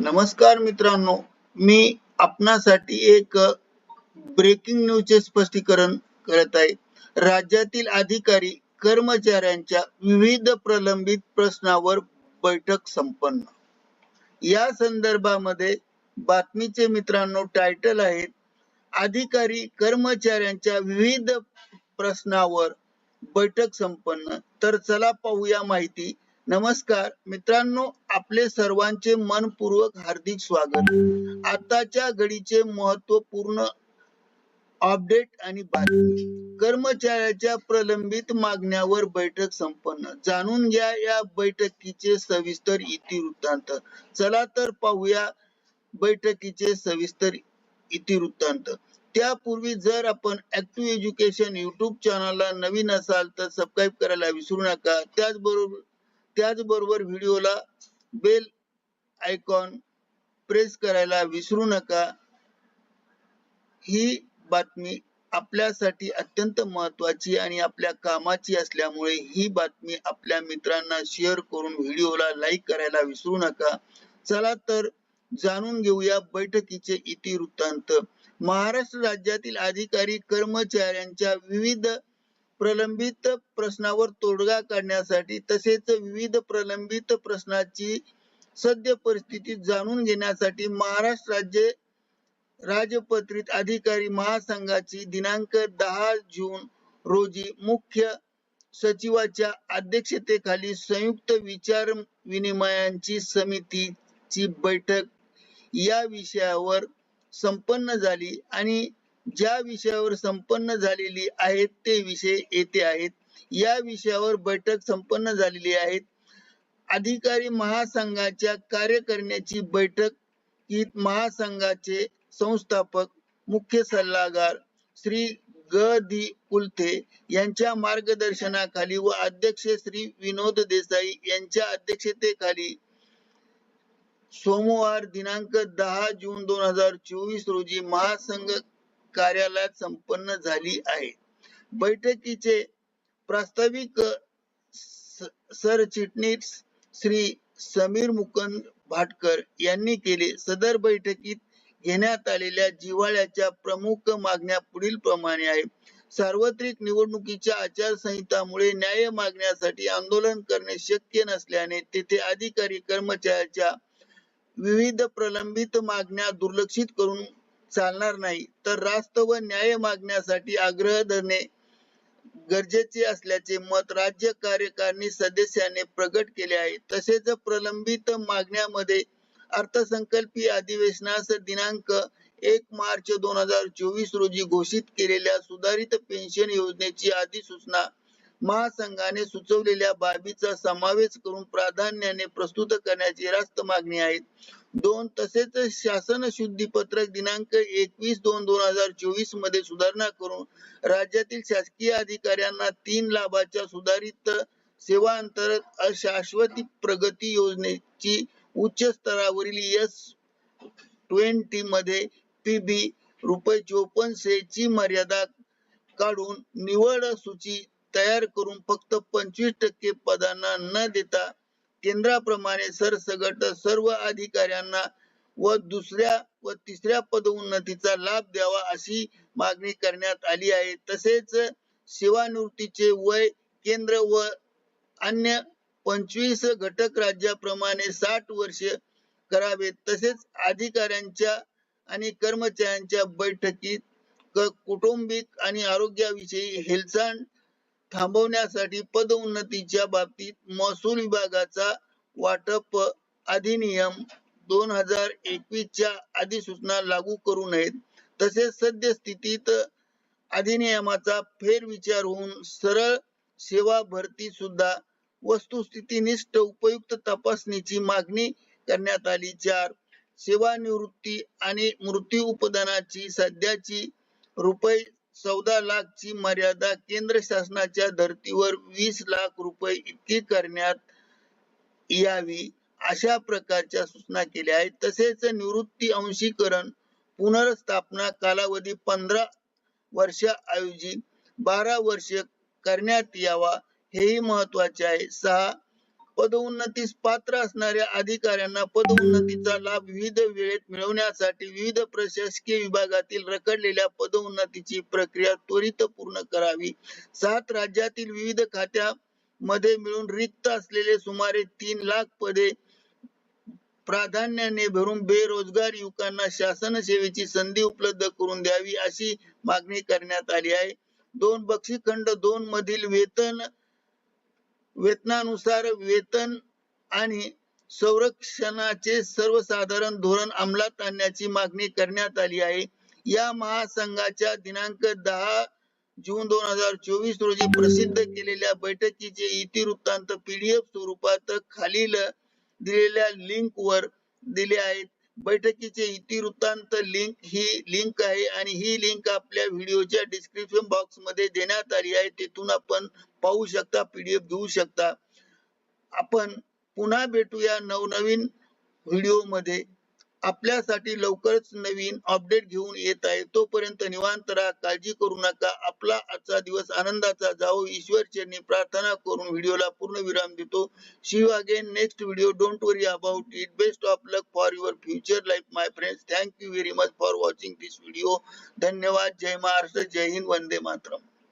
नमस्कार मित्रांनो मी आपणासाठी एक ब्रेकिंग न्यूजचे स्पष्टीकरण करत आहे. राज्यातील अधिकारी कर्मचाऱ्यांच्या विविध प्रलंबित प्रश्नावर बैठक संपन्न. या संदर्भामध्ये बातमीचे मित्रांनो टायटल आहेत अधिकारी कर्मचाऱ्यांच्या विविध प्रश्नावर बैठक संपन्न. तर चला पाहूया माहिती. नमस्कार मित्रांनो आपले सर्वांचे मनपूर्वक हार्दिक स्वागत. आताच्या घडीचे महत्त्वपूर्ण अपडेट आणि बातमी. कर्मचाऱ्याच्या प्रलंबित मागण्यावर बैठक संपन्न. जाणून घ्या या बैठकीचे सविस्तर इतिवृत्तांत चला तर पाहूया बैठकीचे सविस्तर इतिवृत्तांत त्यापूर्वी जर आपण ऍक्टिव्ह एज्युकेशन युट्यूब चॅनलला नवीन असाल तर सबस्क्राईब करायला विसरू नका. त्याचबरोबर त्याचबरोबर व्हिडिओला बेल आयकॉन प्रेस करायला विसरू नका. ही बातमी आपल्यासाठी अत्यंत महत्वाची आणि आपल्या कामाची असल्यामुळे ही बातमी आपल्या मित्रांना शेअर करून व्हिडिओला लाईक करायला विसरू नका. चला तर जाणून घेऊया बैठकीचे इतिवृत्तांत. महाराष्ट्र राज्यातील अधिकारी कर्मचाऱ्यांच्या विविध प्रलंबित प्रश्नावर तोडगा काढण्यासाठी तसेच विविध प्रलंबित प्रश्नाची सद्य परिस्थिती जाणून घेण्यासाठी महाराष्ट्र राज्य राजपत्रित अधिकारी महासंघाची दिनांक दहा जून रोजी मुख्य सचिवाच्या अध्यक्षतेखाली संयुक्त विचार विनिमयांची समितीची बैठक या विषयावर संपन्न झाली आणि ज्या विषयावर संपन्न झालेली आहेत ते विषय येथे आहेत. या विषयावर बैठक संपन्न झालेली आहेत. अधिकारी महासंघाच्या कार्यकारिणीची बैठक ही महासंघाचे संस्थापक मुख्य सल्लागार श्री ग. दी. कुलथे यांच्या मार्गदर्शनाखाली व अध्यक्ष श्री विनोद देसाई यांच्या अध्यक्षतेखाली सोमवार दिनांक दहा जून दोन हजार चोवीस रोजी महासंघ कार्यालयात संपन्न झाली आहे. बैठकीचे प्रास्ताविक सरचिटणीस श्री समीर मुकंद भाटकर यांनी केले. सदर बैठकीत घेण्यात आलेल्या जिवाळ्याच्या प्रमुख मागण्या पुढील प्रमाणे आहे. सार्वत्रिक निवडणुकीच्या आचारसंहितामुळे न्याय मागण्यासाठी आंदोलन करणे शक्य नसल्याने तेथे अधिकारी कर्मचाऱ्याच्या विविध प्रलंबित मागण्या दुर्लक्षित करून चालणार नाही. तर रास्त व न्याय मागण्यासाठी आग्रह धरणे गरजेचे असल्याचे मत राज्य कार्यकारिणी सदस्याने प्रकट केले आहे. तसेच प्रलंबित मागण्यामध्ये अर्थसंकल्पीय अधिवेशनास दिनांक एक मार्च दोन हजार चोवीस रोजी घोषित केलेल्या सुधारित पेन्शन योजनेची अधिसूचना महासंघाने सुचवलेल्या बाबीचा समावेश करून प्राधान्याने प्रस्तुत करण्याची रास्त मागणी आहे. दोन तसेच शासन शुद्धीपत्रक दिनांक एकवीस दोन दोन हजार चोवीसमध्ये सुधारणा करून राज्यातील शासकीय अधिकाऱ्यांना तीन लाभाच्या सुधारित सेवा अंतर्गत अशाश्वती प्रगती योजनेची उच्च स्तरावरील एस ट्वेंटी मध्ये पीबी रुपये चोपन्न ची मर्यादा काढून निवड सूची तयार करून फक्त पंचवीस टक्के पदांना न देता केंद्राप्रमाणे सरसगट सर्व अधिकाऱ्यांना व दुसऱ्या व तिसऱ्या पदोन्नतीचा लाभ द्यावा अशी मागणी करण्यात आली आहे. तसेच सेवानिवृत्तीचे वय केंद्र व अन्य पंचवीस घटक राज्याप्रमाणे साठ वर्ष करावे तसेच अधिकाऱ्यांच्या आणि कर्मचाऱ्यांच्या बैठकीत कुटुंबिक आणि आरोग्याविषयी हेलचांड थांबवण्यासाठी पदोन्नतीच्या बाबतीत महसूल विभागाचा वाटप अधिनियम दोन हजार एकवीस च्या अधिसूचना लागू करू नयेत. तसेच सद्यस्थितीत अधिनियमाचा फेरविचार होऊन सरळ सेवा भरती सुद्धा वस्तुस्थितीनिष्ठ उपयुक्त तपासणीची मागणी करण्यात आली. चार सेवानिवृत्ती आणि मृत्यू उपदानाची सध्याची रुपये चौदा लाख ची मर्यादा केंद्र शासनाच्या धर्तीवर वीस लाख रुपये इतकी करण्यात यावी अशा प्रकारच्या सूचना केल्या आहेत. तसेच निवृत्ती अंशीकरण पुनर्स्थापना कालावधी पंधरा वर्षाऐवजी बारा वर्ष करण्यात यावा हेही महत्त्वाचे आहे. सहा पदोन्नतीस पात्र असणाऱ्या अधिकाऱ्यांना पदोन्नतीचा लाभ विविध वेळेत मिळवण्यासाठी विविध प्रशासकीय विभागातील रखडलेल्या पदोन्नतीची प्रक्रिया त्वरित पूर्ण करावी. सात राज्यातील विविध खात्यामध्ये मिळून रिक्त असलेले सुमारे तीन लाख पदे प्राधान्याने भरून बेरोजगार युवकांना शासन सेवेची संधी उपलब्ध करून द्यावी अशी मागणी करण्यात आली आहे. दोन बक्षी खंड दोन मधील वेतन वेतनानुसार वेतन आणि संरक्षणाचे सर्वसाधारण धोरण अंमलात आणण्याची मागणी करण्यात आली आहे. या महासंघाच्या दिनांक दहा जून दोन हजार चोवीस रोजी प्रसिद्ध केलेल्या बैठकीचे इतिवृत्तांत पीडीएफ स्वरूपात खालील दिलेल्या लिंक वर दिले आहेत. बैठकीचे इतिवृत्तांत लिंक ही लिंक आहे आणि ही लिंक आपल्या व्हिडिओच्या डिस्क्रिप्शन बॉक्समध्ये देण्यात आली आहे. तिथून आपण पाहू शकता पीडीएफ घेऊ शकता. आपण पुन्हा भेटूया नवनवीन व्हिडिओमध्ये आपल्यासाठी लवकरच नवीन अपडेट घेऊन येत आहे. तोपर्यंत निवांत राहा काळजी करू नका. आपला आजचा दिवस आनंदाचा जावो. ईश्वर चरणी प्रार्थना करून व्हिडिओला पूर्ण विराम देतो. See you again next video don't worry about it best of luck for your future life my friends thank you very much for watching this video धन्यवाद. जय महाराष्ट्र. जय हिंद. वंदे मातरम.